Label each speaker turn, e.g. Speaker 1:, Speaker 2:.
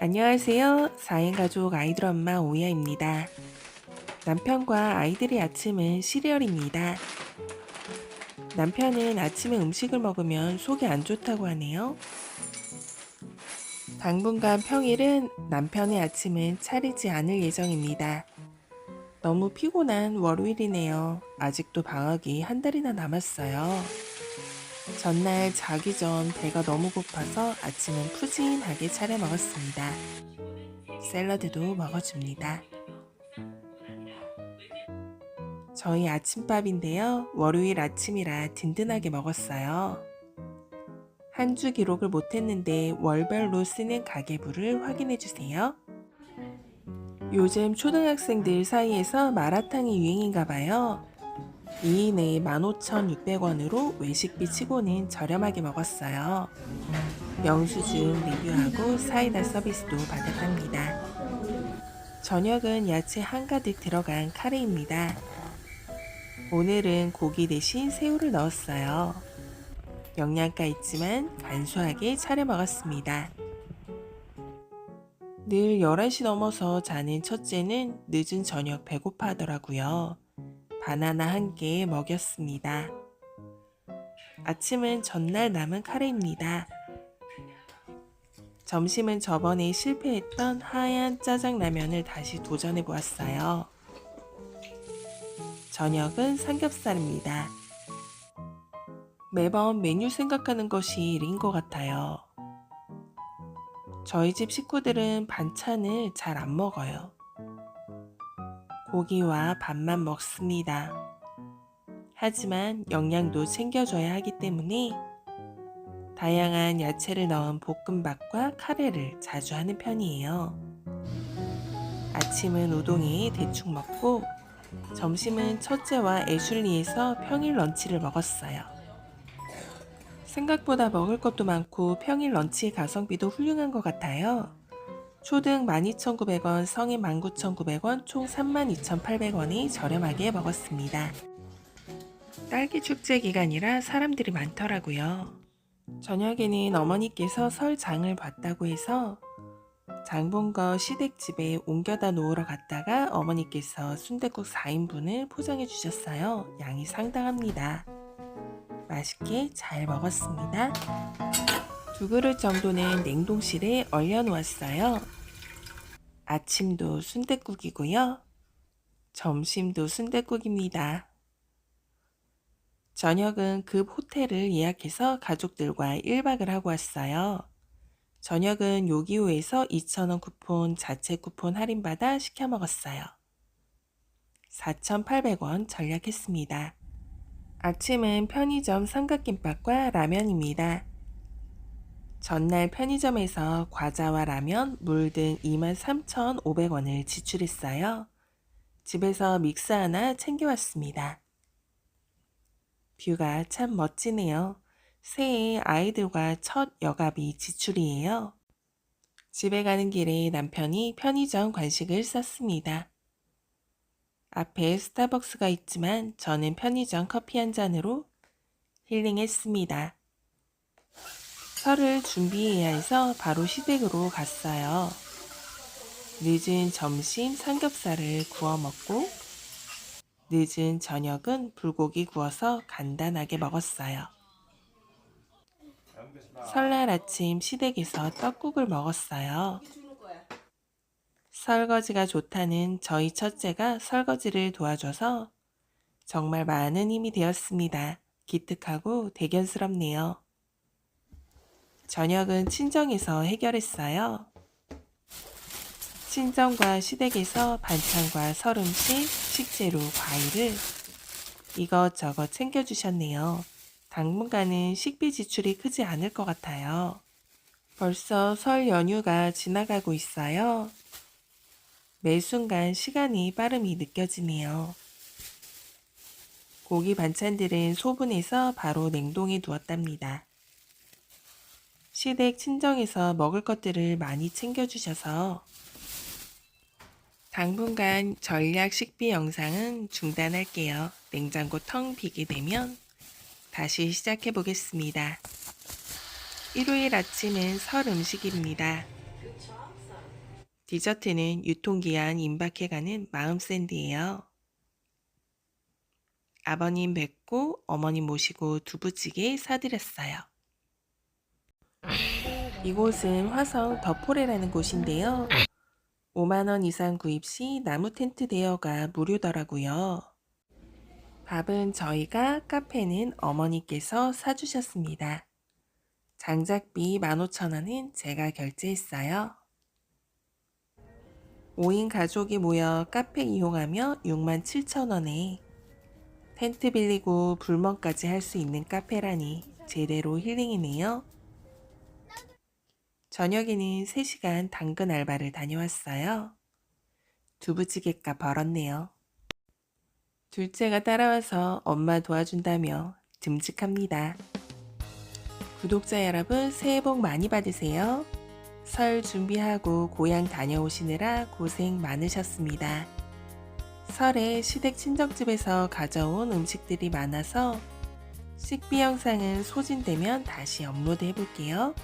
Speaker 1: 안녕하세요. 4인 가족 아이들 엄마 오야입니다. 남편과 아이들의 아침은 시리얼입니다. 남편은 아침에 음식을 먹으면 속이 안 좋다고 하네요. 당분간 평일은 남편의 아침은 차리지 않을 예정입니다. 너무 피곤한 월요일이네요. 아직도 방학이 한 달이나 남았어요. 전날 자기 전 배가 너무 고파서 아침은 푸짐하게 차려 먹었습니다. 샐러드도 먹어줍니다. 저희 아침밥인데요. 월요일 아침이라 든든하게 먹었어요. 한 주 기록을 못했는데 월별로 쓰는 가계부를 확인해 주세요. 요즘 초등학생들 사이에서 마라탕이 유행인가 봐요. 2인 에 15,600원으로 외식비 치고는 저렴하게 먹었어요. 영수증 리뷰하고 사이다 서비스도 받았답니다. 저녁은 야채 한가득 들어간 카레입니다. 오늘은 고기 대신 새우를 넣었어요. 영양가 있지만 간소하게 차려 먹었습니다. 늘 11시 넘어서 자는 첫째는 늦은 저녁 배고파 하더라고요. 바나나 한개 먹였습니다. 아침은 전날 남은 카레입니다. 점심은 저번에 실패했던 하얀 짜장라면을 다시 도전해 보았어요. 저녁은 삼겹살입니다. 매번 메뉴 생각하는 것이 일인 것 같아요. 저희 집 식구들은 반찬을 잘 안 먹어요. 고기와 밥만 먹습니다. 하지만 영양도 챙겨줘야 하기 때문에 다양한 야채를 넣은 볶음밥과 카레를 자주 하는 편이에요. 아침은 우동에 대충 먹고 점심은 첫째와 애슐리에서 평일 런치를 먹었어요. 생각보다 먹을 것도 많고 평일 런치 가성비도 훌륭한 것 같아요. 초등 12,900원, 성인 19,900원, 총 32,800원이 저렴하게 먹었습니다. 딸기 축제 기간이라 사람들이 많더라고요. 저녁에는 어머니께서 설장을 봤다고 해서 장본 거 시댁집에 옮겨다 놓으러 갔다가 어머니께서 순댓국 4인분을 포장해 주셨어요. 양이 상당합니다. 맛있게 잘 먹었습니다. 두 그릇 정도는 냉동실에 얼려 놓았어요. 아침도 순댓국이고요. 점심도 순댓국입니다. 저녁은 급 호텔을 예약해서 가족들과 1박을 하고 왔어요. 저녁은 요기요에서 2,000원 쿠폰, 자체 쿠폰 할인받아 시켜 먹었어요. 4,800원 절약했습니다. 아침은 편의점 삼각김밥과 라면입니다. 전날 편의점에서 과자와 라면, 물 등 23,500원을 지출했어요. 집에서 믹스 하나 챙겨왔습니다. 뷰가 참 멋지네요. 새해 아이들과 첫 여가비 지출이에요. 집에 가는 길에 남편이 편의점 간식을 쌌습니다. 앞에 스타벅스가 있지만 저는 편의점 커피 한 잔으로 힐링했습니다. 설을 준비해야 해서 바로 시댁으로 갔어요. 늦은 점심 삼겹살을 구워 먹고 늦은 저녁은 불고기 구워서 간단하게 먹었어요. 설날 아침 시댁에서 떡국을 먹었어요. 설거지가 좋다는 저희 첫째가 설거지를 도와줘서 정말 많은 힘이 되었습니다. 기특하고 대견스럽네요. 저녁은 친정에서 해결했어요. 친정과 시댁에서 반찬과 설음식, 식재료, 과일을 이것저것 챙겨주셨네요. 당분간은 식비 지출이 크지 않을 것 같아요. 벌써 설 연휴가 지나가고 있어요. 매 순간 시간이 빠름이 느껴지네요. 고기 반찬들은 소분해서 바로 냉동에 두었답니다. 시댁 친정에서 먹을 것들을 많이 챙겨주셔서 당분간 전략 식비 영상은 중단할게요. 냉장고 텅 비게 되면 다시 시작해 보겠습니다. 일요일 아침은 설 음식입니다. 디저트는 유통기한 임박해가는 마음 샌드예요. 아버님 뵙고 어머님 모시고 두부찌개 사드렸어요. 이곳은 화성 더포레라는 곳인데요. 5만원 이상 구입 시 나무 텐트 대여가 무료더라고요. 밥은 저희가, 카페는 어머니께서 사주셨습니다. 장작비 15,000원은 제가 결제했어요. 5인 가족이 모여 카페 이용하며 67,000원에 텐트 빌리고 불멍까지 할 수 있는 카페라니 제대로 힐링이네요. 저녁에는 3시간 당근 알바를 다녀왔어요. 두부찌개 값 벌었네요. 둘째가 따라와서 엄마 도와준다며 듬직합니다. 구독자 여러분 새해 복 많이 받으세요. 설 준비하고 고향 다녀오시느라 고생 많으셨습니다. 설에 시댁 친정집에서 가져온 음식들이 많아서 식비 영상은 소진되면 다시 업로드 해볼게요.